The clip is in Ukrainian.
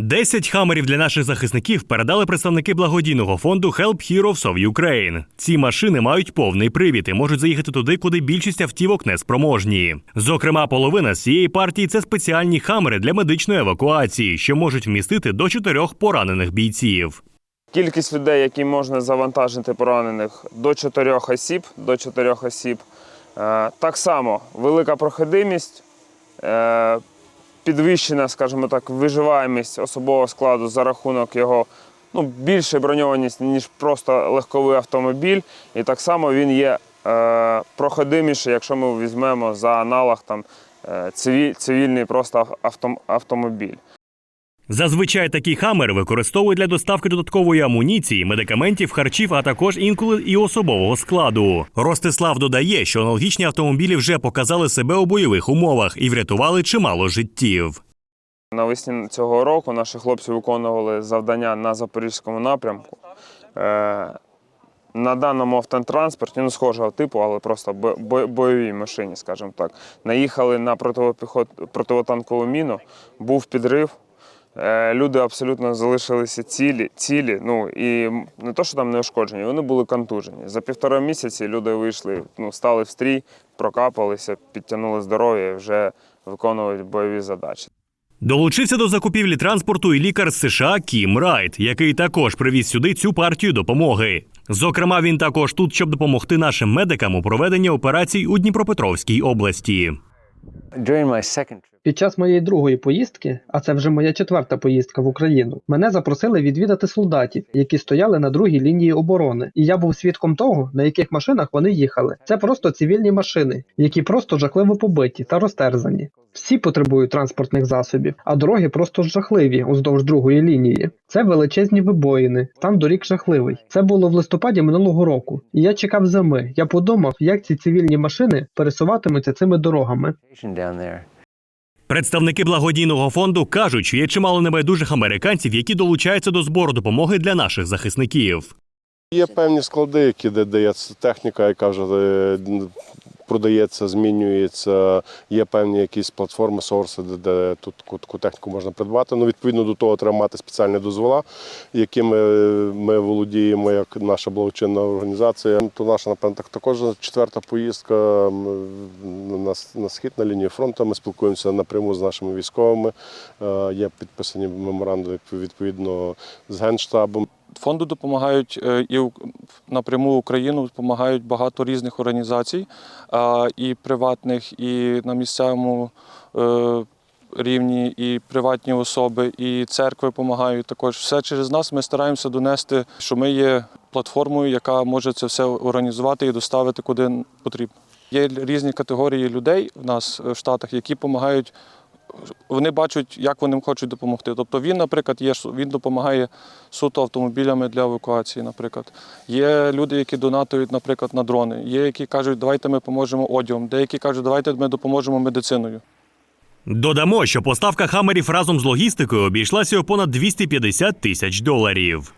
10 хамерів для наших захисників передали представники благодійного фонду Help Heroes of Ukraine. Ці машини мають повний привід і можуть заїхати туди, куди більшість автівок не спроможні. Зокрема, половина з цієї партії це спеціальні хамери для медичної евакуації, що можуть вмістити до чотирьох поранених бійців. Кількість людей, які можна завантажити поранених до 4 осіб. До 4 осіб. Е, Так само велика проходимість, е, підвищена, скажімо так, виживаємість особового складу за рахунок його ну, більше броньованість, ніж просто легковий автомобіль. І так само він є е, проходиміший, якщо ми візьмемо за аналог там, е, цивіль- цивільний просто авто- автомобіль. Зазвичай такі хамери використовують для доставки додаткової амуніції, медикаментів, харчів, а також інколи і особового складу. Ростислав додає, що аналогічні автомобілі вже показали себе у бойових умовах і врятували чимало життів. Навесні цього року наші хлопці виконували завдання на запорізькому напрямку. Е, На даному автотранспорті, ну схожого типу, але просто бо- бо- бойовій машині, скажімо так. Наїхали на противопіхот, противотанкову міну, був підрив. Е, Люди абсолютно залишилися цілі, цілі. Ну і не то, що там не ушкоджені, вони були контужені. За півтора місяці люди вийшли, ну, стали в стрій, прокапалися, підтягнули здоров'я і вже виконують бойові задачі. Долучився до закупівлі транспорту і лікар з США Кім Райт, який також привіз сюди цю партію допомоги. Зокрема, він також тут, щоб допомогти нашим медикам у проведенні операцій у Дніпропетровській області. Під час моєї другої поїздки, а це вже моя четверта поїздка в Україну, мене запросили відвідати солдатів, які стояли на другій лінії оборони, і я був свідком того, на яких машинах вони їхали. Це просто цивільні машини, які просто жахливо побиті та розтерзані. Всі потребують транспортних засобів, а дороги просто жахливі уздовж другої лінії. Це величезні вибоїни, стан доріг жахливий. Це було в листопаді минулого року. І я чекав зими. Я подумав, як ці цивільні машини пересуватимуться цими дорогами. Представники благодійного фонду кажуть, що є чимало небайдужих американців, які долучаються до збору допомоги для наших захисників. Є певні склади, які де дається техніка, яка вже е, продається, змінюється. Є певні якісь платформи, сорси, де, де тут таку, техніку можна придбати. Ну, відповідно до того, треба мати спеціальні дозвола, якими ми володіємо як наша благочинна організація. То наша, напевно, так також четверта поїздка на, на схід на лінію фронту. Ми спілкуємося напряму з нашими військовими. Е, Є підписані меморандуми відповідно з генштабом. Фонду допомагають е, і напряму Україну допомагають багато різних організацій, і приватних, і на місцевому е, рівні, і приватні особи, і церкви допомагають також. Все через нас ми стараємося донести, що ми є платформою, яка може це все організувати і доставити куди потрібно. Є різні категорії людей в нас е, в Штатах, які допомагають. Вони бачать, як вони хочуть допомогти. Тобто він, наприклад, є він допомагає суто автомобілями для евакуації. Наприклад, є люди, які донатують, наприклад, на дрони. Є які кажуть, давайте ми поможемо одягом. Деякі кажуть, давайте ми допоможемо медициною. Додамо, що поставка хамерів разом з логістикою обійшлася у понад 250 тисяч доларів.